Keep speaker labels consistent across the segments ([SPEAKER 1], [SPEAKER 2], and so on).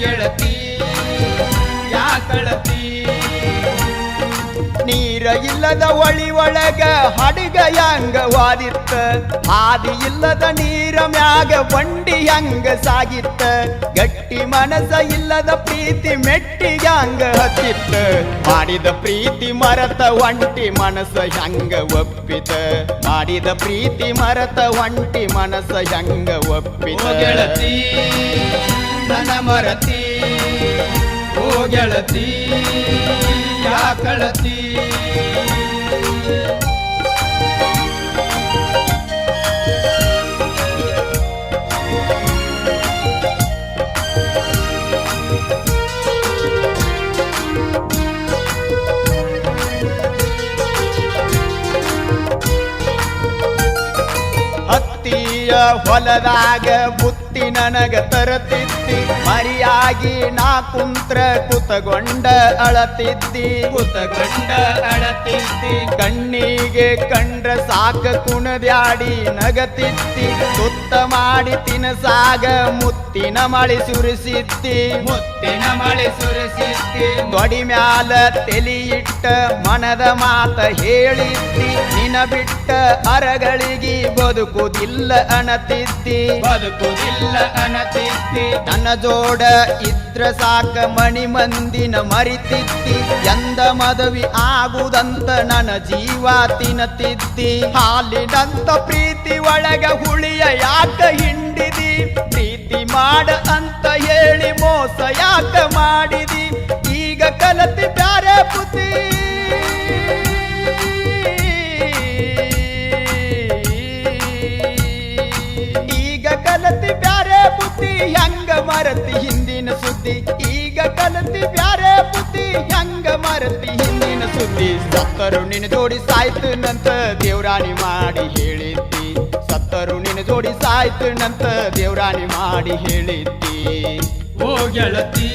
[SPEAKER 1] ಗೆಳತಿ ಯಾಕಳತಿ ನೀರ ಇಲ್ಲದ ಒಳಿ ಒಳಗ ಹಡಗ ಹಂಗ ವಾದಿತ್ತ ಹಾದಿ ಇಲ್ಲದ ನೀರ ಮ್ಯಾಗ ಬಂಡಿ ಹಂಗ ಸಾಗಿತ್ತ ಗಟ್ಟಿ ಮನಸ ಇಲ್ಲದ ಪ್ರೀತಿ ಮೆಟ್ಟಿ ಹಂಗ ಹತ್ತಿತ್ತ ಮಾಡಿದ ಪ್ರೀತಿ ಮರತ ಒಂಟಿ ಮನಸ ಹೆಂಗ ಒಪ್ಪಿತ ಮಾಡಿದ ಪ್ರೀತಿ ಮರತ ಒಂಟಿ ಮನಸ ಹೆಂಗ ಒಪ್ಪಿತ
[SPEAKER 2] ಗೆಳತಿ ನನ್ನ ಮರತಿ ಓ ಗೆಳತಿ ಯಾಕಳತಿ.
[SPEAKER 1] ಹತ್ತಿಯ ಹೊಲದಾಗ ಬುತ್ತಿ ನನಗ ತರತಿದ್ದಿ. ಮರಿಯಾಗಿ ನಾ ಕುಂತ್ರ ಕುತಗೊಂಡ ಅಳತಿದ್ದಿ.
[SPEAKER 2] ಕುತಗೊಂಡ ಅಳತಿದ್ದಿ.
[SPEAKER 1] ಕಣ್ಣಿಗೆ ಕಂಡ್ರ ಸಾಕ ಕುಣದ್ಯಾಡಿ ನಗತಿತ್ತಿ ಸುತ್ತ ಮಾಡಿ ತಿನಸಾಗ ಮುತ್ತಿನ ಮಳಿ ಸುರಿಸಿದ್ದಿ.
[SPEAKER 2] ಮುತ್ತಿನ ಮಳೆ
[SPEAKER 1] ತೊಡಿ ಮ್ಯಾಲ ತೆಲಿಯಿಟ್ಟ ಮನದ ಮಾತ ಹೇಳಿದ್ದಿ. ನಿನ ಬಿಟ್ಟ ಅರಗಳಿಗೆ ಬದುಕುದಿಲ್ಲ ಅಣತಿದ್ದಿ
[SPEAKER 2] ಬದುಕುದಿಲ್ಲ ಅಣತಿದ್ದಿ
[SPEAKER 1] ನನ್ನ ಜೋಡ ಇದ್ರ ಸಾಕ ಮಣಿ ಮಂದಿನ ಮರಿತಿದ್ದಿ. ಎಂದ ಮದುವೆ ಆಗುದಂತ ನನ್ನ ಜೀವ ತಿನ್ನತಿದ್ದಿ ಹಾಲಿನಂತ ಪ್ರೀತಿ ಒಳಗ ಹುಳಿಯ ಯಾಕ ಹಿಂಡಿದಿ? ಪ್ರೀತಿ ಮಾಡ ಅಂತ ಹೇಳಿ ಮೋಸ ಯಾಕ ಮಾಡಿದಿ? ಈಗ ಕಲತಿ ಬ್ಯಾರೆ ಪುತಿ ಈಗ ಕಲತಿ ಬ್ಯಾರೆ ಬುದ್ಧಿ, ಹೆಂಗ ಮರತಿ ಹಿಂದಿನ ಸುದ್ದಿ. ಈಗ ಕಲತಿ ಬ್ಯಾರೆ ಬುದ್ಧಿ, ಹೆಂಗ ಮರತಿ ಹಿಂದಿನ ಸುದ್ದಿ. ಸತ್ತರು ನಿನ್ನ ಜೋಡಿ ಸಾಯ್ತು ನಂತ ದೇವ್ರಾಣಿ ಮಾಡಿ ಹೇಳಿದ್ದಿ. ಸತ್ತರು ನಿನ್ನ ಜೋಡಿ ಸಾಯ್ತು ನಂತ ದೇವ್ರಾಣಿ ಮಾಡಿ ಹೇಳಿದ್ದಿ.
[SPEAKER 2] ಓ ಗೆಳತಿ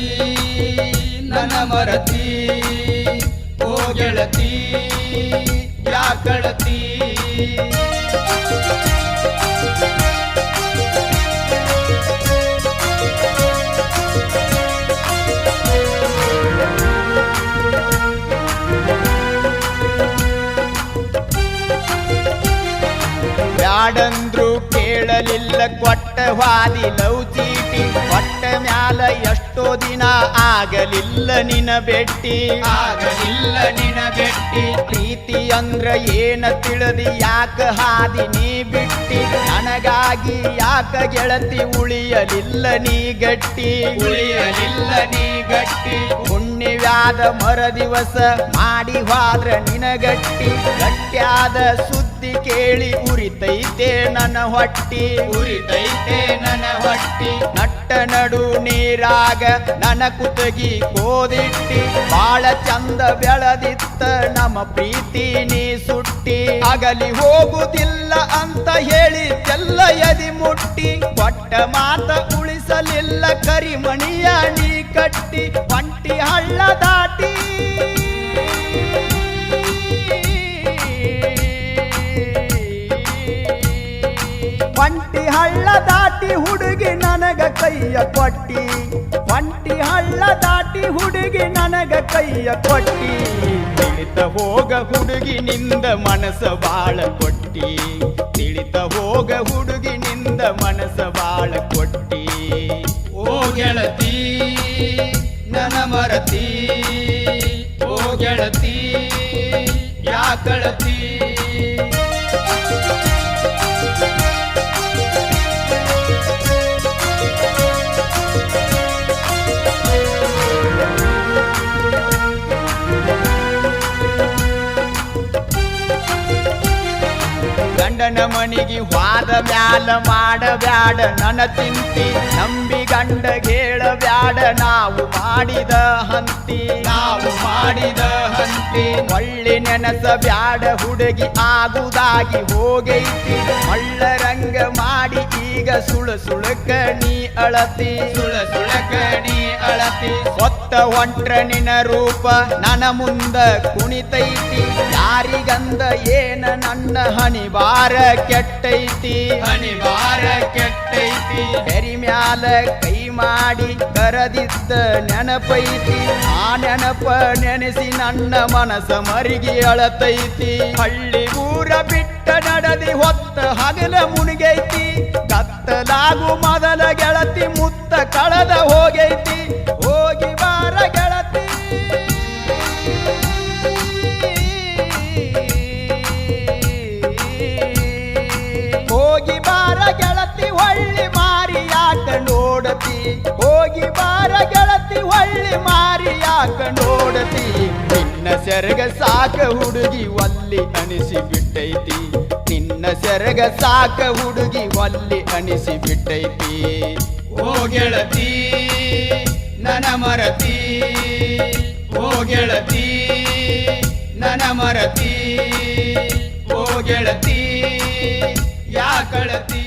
[SPEAKER 2] ನನ್ನ ಮರತಿ ಓ ಗೆಳತಿ.
[SPEAKER 1] ಬ್ಯಾಡಂದ್ರು ಕೇಳಲಿಲ್ಲ ಕೊಟ್ಟ ವಾದಿ ಲವ್ ಚೀಟಿ ಕೊಟ್ಟ ಮ್ಯಾಲ ಎಷ್ಟೋ ದಿನ ಆಗಲಿಲ್ಲ ನಿನ ಬೆಟ್ಟಿ
[SPEAKER 2] ಆಗಲಿಲ್ಲ ನಿನ ಬೆಟ್ಟಿ
[SPEAKER 1] ಪ್ರೀತಿ ಅಂದ್ರ ಏನ ತಿಳದಿ ಯಾಕ ಹಾದಿ ನೀ ಬಿಟ್ಟಿ? ನನಗಾಗಿ ಯಾಕ ಗೆಳತಿ ಉಳಿಯಲಿಲ್ಲ ನೀ ಗಟ್ಟಿ?
[SPEAKER 2] ಉಳಿಯಲಿಲ್ಲ ನೀ ಗಟ್ಟಿ.
[SPEAKER 1] ಹುಣ್ಣಿವ್ಯಾದ ಮರ ದಿವಸ ಮಾಡಿ ಹೋದ್ರ ನಿನಗಟ್ಟಿ. ಗಟ್ಟ್ಯಾದ ಸುದ್ದಿ ಕೇಳಿ ಉರಿತೈತೆ ನನ್ನ ಹೊಟ್ಟಿ.
[SPEAKER 2] ಉರಿತೈತೆ ನನ್ನ ಹೊಟ್ಟಿ.
[SPEAKER 1] ನಟ್ಟ ನಡು ನೀರಾಗ ನನ್ನ ಕುತಗಿ ಕೋದಿಟ್ಟಿ. ಬಾಳ ಚಂದ ಬೆಳದಿತ್ತ ನಮ್ಮ ಪ್ರೀತಿ ನೀ ಸುಟ್ಟಿ. ಅಗಲಿ ಹೋಗುದಿಲ್ಲ ಅಂತ ಹೇಳಿ ಎಲ್ಲ ಎದಿ ಮುಟ್ಟಿ. ಕೊಟ್ಟ ಮಾತ ಉಳಿಸಲಿಲ್ಲ ಕರಿಮಣಿಯ ನೀ ಕಟ್ಟಿ. ಒಂಟಿ ಹಳ್ಳ ದಾಟಿ ಹಳ್ಳ ದಾಟಿ ಹುಡುಗಿ ನನಗ ಕೈಯ ಕೊಟ್ಟಿ. ಒಂಟಿ ಹಳ್ಳ ದಾಟಿ ಹುಡುಗಿ ನನಗ ಕೈಯ ಕೊಟ್ಟಿ. ತಿಳಿತ ಹೋಗ ಹುಡುಗಿ ನಿಂದ ಮನಸ ಬಾಳ ಕೊಟ್ಟಿ. ತಿಳಿತ ಹೋಗ ಹುಡುಗಿ ನಿಂದ ಮನಸ ಬಾಳ ಕೊಟ್ಟಿ.
[SPEAKER 2] ಓ ಗೆಳತಿ ನನ ಮರತಿ, ಓ ಗೆಳತಿ ಯಾಕಳತಿ
[SPEAKER 1] ಗಂಡನ ಮನಿಗೆ ವಾದ ಮ್ಯಾಲ ಮಾಡಬ್ಯಾಡ ನನ್ನ ತಿಂತಿ ನಂಬಿ ಗಂಡ ಹೇಳಬ್ಯಾಡ ನಾವು ಮಾಡಿದ ಹಂತಿ
[SPEAKER 2] ನಾವು ಮಾಡಿದ ಹಂತಿ.
[SPEAKER 1] ಒಳ್ಳೆ ನೆನಸ ಬ್ಯಾಡ. ಹುಡುಗಿ ಆಗುದಾಗಿ ಹೋಗೈತಿ. ಮಳ್ಳರಂಗ ಮಾಡಿ ಈಗ ಸುಳ ಸುಳಕ ನೀ ಅಳತಿ.
[SPEAKER 2] ಸುಳ
[SPEAKER 1] ಹೊತ್ತ ಒಂಟ್ರನಿನ ನಿನ ರೂಪ ನನ್ನ ಮುಂದ ಕುಣಿತೈತಿ. ಯಾರಿಗಂದ ಏನ ನನ್ನ ಹಣಿ ಬಾರ ಕೆಟ್ಟೈತಿ.
[SPEAKER 2] ಹನಿವಾರ ಬಾರ ಕೆಟ್ಟೈತಿ.
[SPEAKER 1] ಬೆರಿ ಮ್ಯಾಲ ಕೈ ಮಾಡಿ ಕರದಿದ್ದ ನೆನಪೈತಿ. ಆ ನೆನಪ ನೆನೆಸಿ ನನ್ನ ಮನಸ ಮರಿಗಿ ಅಳತೈತಿ. ಹಳ್ಳಿ ಊರ ಬಿಟ್ಟ ನಡದಿ ಹೊತ್ತ ಹಗಲ ಮುನಿಗೈತಿ. ಕತ್ತಲಾಗು ಮೊದಲ ಗೆಳತಿ ಮುತ್ತ ಕಳದ ಹೋಗೈತಿ. ನೋಡತಿ. ನಿನ್ನ ಸೆರಗ ಸಾಕ ಹುಡುಗಿ ಒಲ್ಲಿ ಅನಿಸಿ ಬಿಟ್ಟೈತಿ. ನಿನ್ನ ಸೆರಗ ಸಾಕ ಹುಡುಗಿ ಒಲ್ಲಿ ಅನಿಸಿ ಬಿಟ್ಟೈತಿ.
[SPEAKER 2] ಓ ಗೆಳತಿ ನನ ಮರತಿ. ಓ ಗೆಳತಿ ನನ ಮರತಿ. ಓ ಗೆಳತಿ, ಯಾ ಕಳತಿ?